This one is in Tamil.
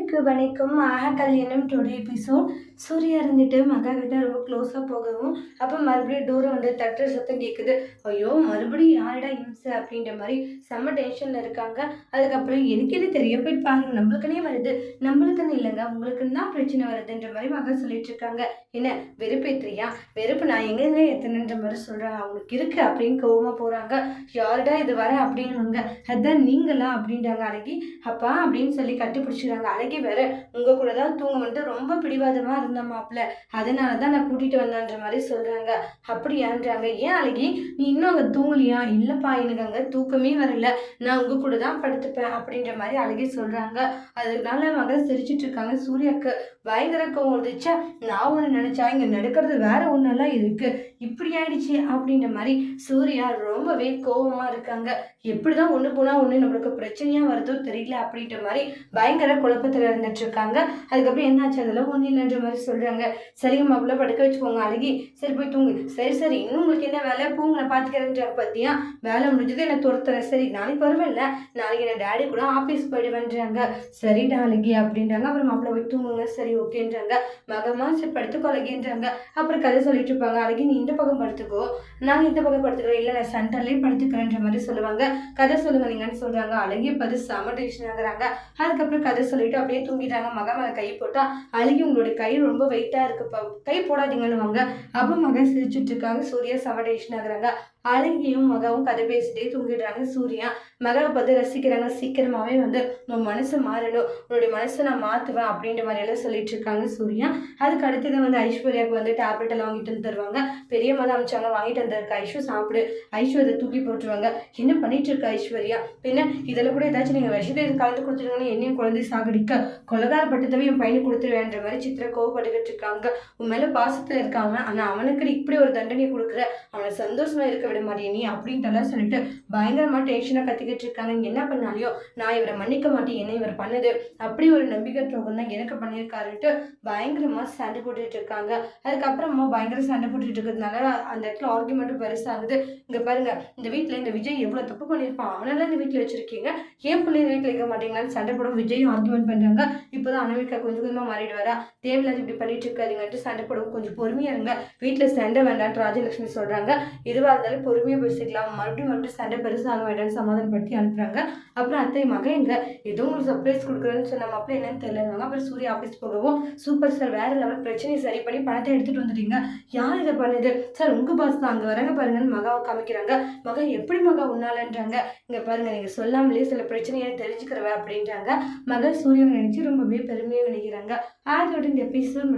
அனைவருக்கு வணக்கம். ஆக கல்யாணம் டுடே எபிசோட் சூர்யா இருந்துட்டு மகா கிட்ட ரொம்ப க்ளோஸாக போகவும் அப்போ மறுபடியும் டோரை வந்து தட்டுற சத்தம் கேட்குது ஐயோ மறுபடியும் யாரடா இம்சை அப்படின்ற மாதிரி செம்ம டென்ஷனில் இருக்காங்க. அதுக்கப்புறம் எனக்கு தெரிய போயிட்டு பாருங்க நம்மளுக்குனே வருது. நம்மளுக்குன்னு இல்லைங்க உங்களுக்குன்னு தான் பிரச்சனை வருதுன்ற மாதிரி மகா சொல்லிட்டு இருக்காங்க. என்ன வெறுப்பேற்றியா வெறுப்பு நான் எங்கெங்க எத்தனைன்ற மாதிரி சொல்கிறேன் அவங்களுக்கு இருக்கு அப்படின்னு கோவமாக போகிறாங்க யாருடா இது வர அப்படின்னுங்க. அதான் நீங்களா அப்படின்றாங்க. அழகி அப்பா அப்படின்னு சொல்லி கட்டுப்பிடிச்சிடுறாங்க அழகி வேற உங்க கூட தான் தூங்க வந்துட்டு ரொம்ப பிடிவாதமா இருந்த மாப்பிள்ள அதனால தான் நான் கூட்டிட்டு வந்தேன்ற மாதிரி சொல்றாங்க. அப்படியான்றாங்க. ஏன் அழகி? நீ இன்னும் அங்க தூங்கலையா? இல்லப்பா எனக்கு அங்க தூக்கமே வரல. நான் உங்க கூட தான் படுத்துப்பேன் அப்படின்ற மாதிரி அழகி சொல்றாங்க. அதனால மகள் சிரிச்சிட்டு இருக்காங்க. சூர்யாக்கு பயங்கர கோவம் வந்துச்சா நான் ஒன்று நினைச்சா இங்க நடக்கிறது வேற ஒன்றெல்லாம் இருக்கு. இப்படி ஆயிடுச்சு அப்படின்ற மாதிரி சூர்யா ரொம்பவே கோவமா இருக்காங்க. எப்படிதான் ஒன்று போனா ஒன்று நம்மளுக்கு பிரச்சனையா வருதோ தெரியல அப்படின்ற மாதிரி பயங்கர குழப்பத்தில் இருந்துட்டு இருக்காங்க அதுக்கப்புறம் என்னாச்சு? அதெல்லாம் ஒன்றும் இல்லைன்ற மாதிரி சொல்கிறாங்க சரிங்க மாப்பிள்ள படுக்க வச்சுக்கோங்க அழகி. சரி போய் தூங்கு. சரி சரி இன்னும் உங்களுக்கு என்ன வேலை? பூங்க நான் பார்த்துக்கிறேன்ற பார்த்தியா வேலை முடிஞ்சது என்ன துரத்துறேன். சரி நாளைக்கு பரவாயில்ல. நாளைக்கு என் டேடி கூட ஆஃபீஸ் போயிடுவேன்றாங்க. சரி நாளைக்கு அப்படின்றாங்க. அப்புறம் மாப்பிள்ள போய் தூங்குங்க. சரி ஓகேன்றாங்க. மகமா சரி படுத்துக்கோ அழகின்றாங்க அப்புறம் கதை சொல்லிட்டு இருப்பாங்க. அழகி நீ இந்த பக்கம் படுத்துக்கோ. நான் இந்த பக்கம் படுத்துக்கிறோம் இல்லை நான் சென்டர்லேயே படுத்துக்கிறேன்ற மாதிரி சொல்லுவாங்க. கதை சொல்லுங்க நீங்கன்னு சொல்கிறாங்க அழகி பது செம டென்ஷன் ஆகுறாங்க. அதுக்கப்புறம் கதை சொல்லிட்டு அப்படியே தூங்கிட்டாங்க. மகன் மேலே கை போட்டா அழகி உங்களுடைய கை ரொம்ப வெயிட்டா இருக்குப்பா கை போடாதீங்கன்னு வாங்க அப்போ மகன் சிரிச்சுட்டு இருக்காங்க. சூர்யா சவடேஷன் ஆகுறாங்க அழகியும் மகவும் கதை பேசிட்டே தூங்கிடுறாங்க. சூர்யா மகளை பார்த்து ரசிக்கிறாங்க. சீக்கிரமாவே வந்து உன் மனசு மாறணும். உன்னுடைய மனசை நான் மாற்றுவேன் அப்படின்ற மாதிரி எல்லாம் சொல்லிட்டு இருக்காங்க சூர்யா. அதுக்கு அடுத்தது வந்து ஐஸ்வர்யாவுக்கு வந்து டேப்லெட் எல்லாம் வாங்கிட்டு வந்து தருவாங்க. பெரிய மதம் அமைச்சாங்க. வாங்கிட்டு வந்திருக்க ஐஸ்வர் சாப்பிடு. ஐஸ்வர்யா தூக்கி போட்டுருவாங்க. என்ன பண்ணிட்டு இருக்க ஐஸ்வர்யா? பின்ன இதில் கூட ஏதாச்சும் நீங்கள் விஷத்தை கலந்து கொடுத்துருங்கன்னு என்னையும் குழந்தை சாகடிக்க கொலகார பட்டத்தவே என் பையனுக்கு கொடுத்துருவேன்ற மாதிரி சித்திரை கோவப்பட்டுக்கிட்டு இருக்காங்க உன் மேலே பாசத்தில் இருக்காங்க ஆனால் அவனுக்கு இப்படி ஒரு தண்டனை கொடுக்குற அவனை சந்தோஷமா இருக்க விட மாட்டேன் நீ அப்படின்ட்டுலாம் சொல்லிட்டு பயங்கரமாக டென்ஷனாக கத்திக்கிட்டு இருக்காங்க என்ன பண்ணாலையோ நான் இவரை மன்னிக்க மாட்டேன் என்ன இவர் பண்ணுது. அப்படி ஒரு நம்பிக்கை துரோகம் தான் எனக்கு பண்ணியிருக்காருன்ட்டு பயங்கரமாக சண்டை போட்டுட்டு இருக்காங்க. அதுக்கப்புறமா பயங்கர சண்டை போட்டுட்டு இருக்கிறதுனால அந்த இடத்துல ஆர்குமெண்ட்டும் பெருசாகுது. இங்கே பாருங்க இந்த வீட்டில் இந்த விஜய் எவ்வளோ தப்பு பண்ணியிருப்பான். அவனெல்லாம் இந்த வீட்டில் வச்சிருக்கீங்க. ஏன் பிள்ளை வீட்டில் இருக்க மாட்டீங்களான்னு சண்டை போட விஜய் ஆர்குமெண்ட் பண்ணுறாங்க இப்போதான் அனவிகா கொஞ்சம் கொஞ்சமாக மாறிட்டு வரா தேவையில்லாத இப்படி பண்ணிட்டு இருக்காதீங்கன்ட்டு சண்டை போடவும் கொஞ்சம் பொறுமையாக இருங்க. வீட்டில் சண்டை வேண்டாம்னு ராஜலட்சுமி சொல்கிறாங்க எதுவாக இருந்தாலும் பொறுமையாக பேசிக்கலாம். மறுபடியும் மறுபடியும் சண்டை பெருசாக வேண்டாம்னு சமாதானப்படுத்தி அனுப்புகிறாங்க அப்புறம் அத்தை மகன் எங்க? ஏதோ உங்களுக்கு சர்ப்ரைஸ் கொடுக்குறேன்னு சொன்ன மாப்பிள்ள என்னன்னு தெரியலங்க அப்புறம் சூரிய ஆஃபீஸ் போகவும் சூப்பர் சார் வேற லெவல் பிரச்சனையை சரி பண்ணி பணத்தை எடுத்துட்டு வந்துட்டீங்க. யார் இதை பண்ணுது? சார் உங்க பாஸ் தான். அங்கே வராங்க பாருங்கன்னு மகாவை காமிக்கிறாங்க. மகா எப்படி மகா உன்னாலன்றாங்க? இங்க பாருங்க நீங்க சொல்லாமலே சில பிரச்சனையை தெரிஞ்சுக்கிறவ அப்படின்றாங்க. மகா சூரியன் நினச்சி ரொம்பவே பெருமையாக நினைக்கிறாங்க. அதோட இந்த எபிசோட்